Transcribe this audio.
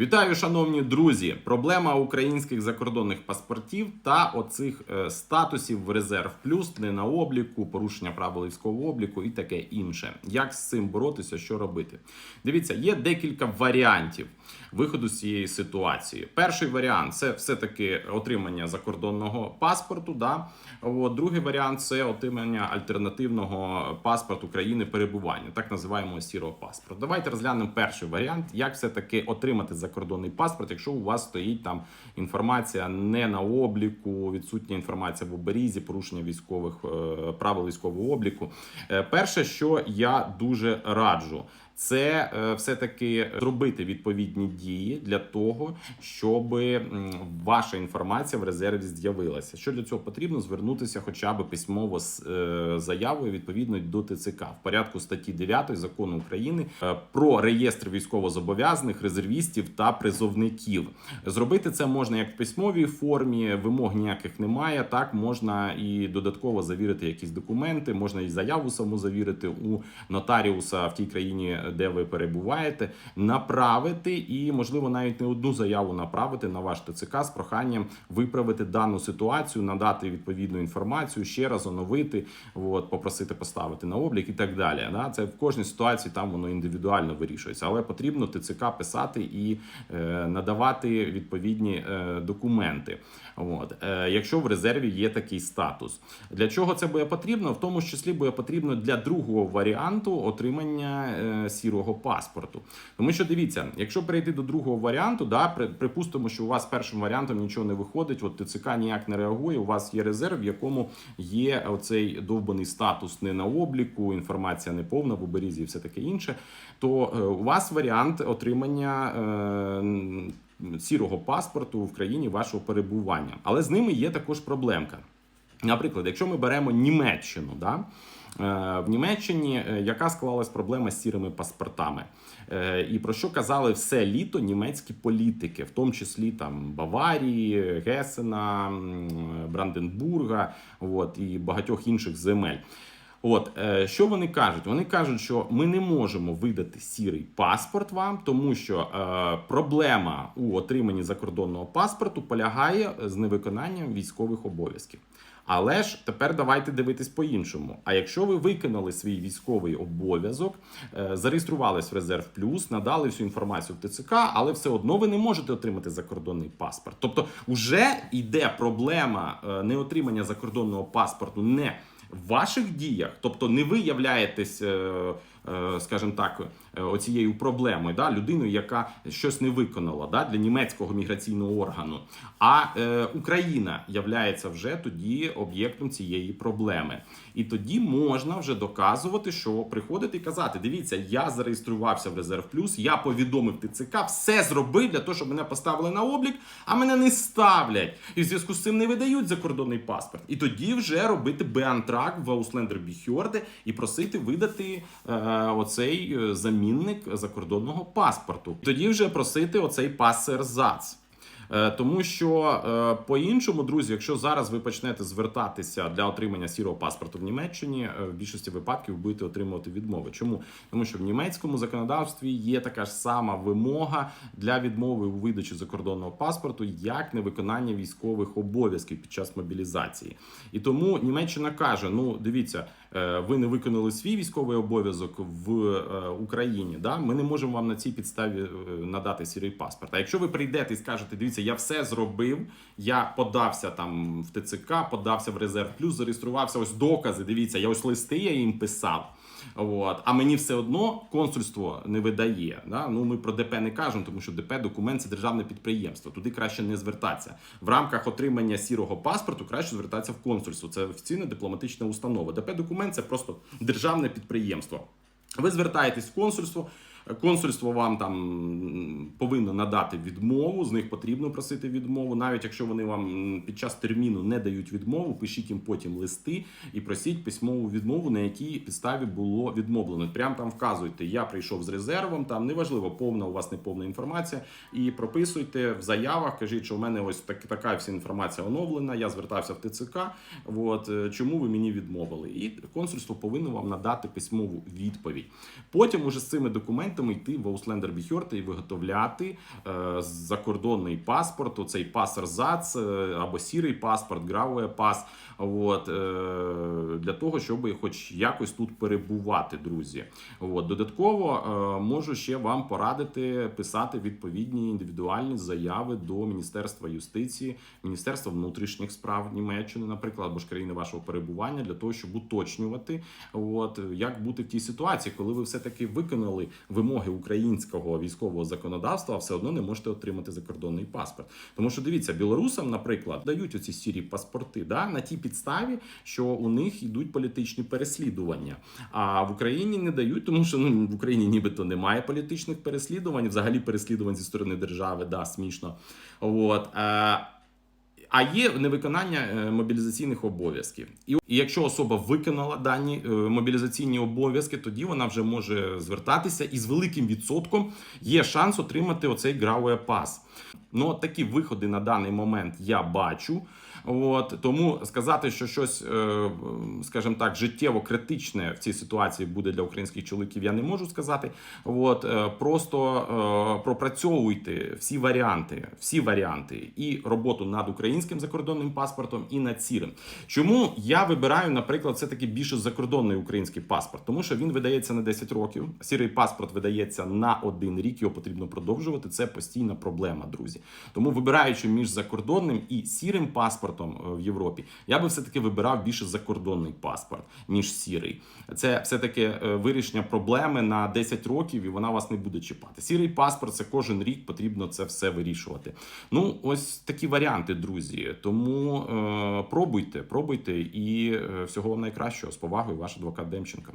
Вітаю, шановні друзі! Проблема українських закордонних паспортів та оцих е, статусів в резерв плюс не на обліку, порушення правил військового обліку і таке інше. Як з цим боротися, що робити? Дивіться, є декілька варіантів виходу з цієї ситуації. Перший варіант це все-таки отримання закордонного паспорту. Да? От, другий варіант це отримання альтернативного паспорту країни перебування, так називаємо сірого паспорту. Давайте розглянемо перший варіант, як все-таки отримати закордонний паспорт, якщо у вас стоїть там інформація не на обліку, відсутня інформація в оберізі, порушення військових е, правил військового обліку. Е, перше, що я дуже раджу. Це е, все-таки зробити відповідні дії для того, щоб ваша інформація в резерві з'явилася. Що для цього потрібно? Звернутися хоча б письмово з е, заявою відповідно до ТЦК в порядку статті 9 закону України е, про реєстр військовозобов'язаних, резервістів та призовників. Зробити це можна як в письмовій формі, вимог ніяких немає. Так можна і додатково завірити якісь документи, можна і заяву саму завірити у нотаріуса в тій країні, де ви перебуваєте, направити і, можливо, навіть не одну заяву направити на ваш ТЦК з проханням виправити дану ситуацію, надати відповідну інформацію, ще раз оновити, от, попросити поставити на облік і так далі. Да? Це в кожній ситуації там воно індивідуально вирішується, але потрібно ТЦК писати і е, надавати відповідні е, документи. От. Е, якщо в резерві є такий статус. Для чого це буде потрібно? В тому числі буде потрібно для другого варіанту отримання е, сірого паспорту. Тому що дивіться, якщо перейти до другого варіанту, да, припустимо, що у вас першим варіантом нічого не виходить, от ТЦК ніяк не реагує, у вас є резерв, в якому є оцей довбаний статус не на обліку, інформація не повна в оберізі і все таке інше, то е, у вас варіант отримання. Е, Сірого паспорту в країні вашого перебування, але з ними є також проблемка. Наприклад, якщо ми беремо Німеччину, да, в Німеччині е, яка склалась проблема з сірими паспортами, Е, і про що казали все літо німецькі політики, в тому числі там Баварії, Гесена, Бранденбурга, от, і багатьох інших земель. От е, що вони кажуть? Вони кажуть, що ми не можемо видати сірий паспорт вам, тому що е, проблема у отриманні закордонного паспорту полягає з невиконанням військових обов'язків. Але ж тепер давайте дивитись по-іншому. А якщо ви виконали свій військовий обов'язок, е, зареєструвались в резерв плюс, надали всю інформацію в ТЦК, але все одно ви не можете отримати закордонний паспорт. Тобто, вже йде проблема е, неотримання закордонного паспорту не в ваших діях, тобто не ви являєтесь, е, скажімо так, оцією проблемою, да, людиною, яка щось не виконала да, для німецького міграційного органу. А е, Україна являється вже тоді об'єктом цієї проблеми. І тоді можна вже доказувати, що приходити і казати: дивіться, я зареєструвався в резерв плюс, я повідомив ТЦК, все зробив для того, щоб мене поставили на облік, а мене не ставлять. І в зв'язку з цим не видають закордонний паспорт. І тоді вже робити беантрак в Ауслендер Біхьорде і просити видати е, оцей е, замінник закордонного паспорту. Тоді вже просити оцей пасерзац. Е, Тому що е, по-іншому, друзі, якщо зараз ви почнете звертатися для отримання сірого паспорту в Німеччині, е, в більшості випадків ви будете отримувати відмови. Чому? Тому що в німецькому законодавстві є така ж сама вимога для відмови у видачі закордонного паспорту, як невиконання військових обов'язків під час мобілізації. І тому Німеччина каже: ну дивіться, ви не виконали свій військовий обов'язок в Україні. Да? Ми не можемо вам на цій підставі надати сірий паспорт. А якщо ви прийдете і скажете, дивіться, я все зробив, я подався там в ТЦК, подався в резерв плюс, зареєструвався. Ось докази. Дивіться, я ось листи я їм писав. От, а мені все одно консульство не видає. Да? Ну ми про ДП не кажемо, тому що ДП документ це державне підприємство. Туди краще не звертатися. В рамках отримання сірого паспорту краще звертатися в консульство. Це офіційна дипломатична установа. ДП документ це просто державне підприємство. Ви звертаєтесь в консульство. Консульство вам там повинно надати відмову. З них потрібно просити відмову. Навіть якщо вони вам під час терміну не дають відмову, пишіть їм потім листи і просіть письмову відмову, на якій підставі було відмовлено. Прям там вказуйте, я прийшов з резервом. Там неважливо, повна у вас не повна інформація. І прописуйте в заявах. Кажіть, що в мене ось так, така вся інформація оновлена. Я звертався в ТЦК. От е, чому ви мені відмовили? І консульство повинно вам надати письмову відповідь. Потім уже з цими документами документами йти в Ауслендер Біхьорте і виготовляти е, закордонний паспорт, оцей пас Арзац е, або сірий паспорт, гравує пас. От, е, для того, щоб хоч якось тут перебувати, друзі. От, додатково е, можу ще вам порадити писати відповідні індивідуальні заяви до Міністерства юстиції, Міністерства внутрішніх справ Німеччини, наприклад, або ж країни вашого перебування, для того, щоб уточнювати, от як бути в тій ситуації, коли ви все таки виконали вимоги українського військового законодавства, все одно не можете отримати закордонний паспорт. Тому що дивіться, білорусам, наприклад, дають оці сірі паспорти да, на тій підставі, що у них йдуть політичні переслідування. А в Україні не дають, тому що ну в Україні нібито немає політичних переслідувань, взагалі переслідувань зі сторони держави, да, смішно. От. А є невиконання е, мобілізаційних обов'язків. І, і якщо особа виконала дані е, мобілізаційні обов'язки, тоді вона вже може звертатися і з великим відсотком є шанс отримати оцей грауе пас. Ну, от такі виходи на даний момент я бачу. От тому сказати, що щось, е, скажімо так, життєво критичне в цій ситуації буде для українських чоловіків, я не можу сказати. От е, просто е, пропрацьовуйте всі варіанти, всі варіанти, і роботу над українським закордонним паспортом, і над сірим. Чому я вибираю, наприклад, все таки більше закордонний український паспорт, тому що він видається на 10 років. Сірий паспорт видається на один рік. Його потрібно продовжувати. Це постійна проблема, друзі. Тому вибираючи між закордонним і сірим паспортом е, в Європі, я би все таки вибирав більше закордонний паспорт ніж сірий. Це все таки вирішення проблеми на 10 років, і вона вас не буде чіпати. Сірий паспорт це кожен рік потрібно це все вирішувати. Ну, ось такі варіанти, друзі. Тому е, пробуйте, пробуйте і е, всього вам найкращого з повагою, ваш адвокат Демченко.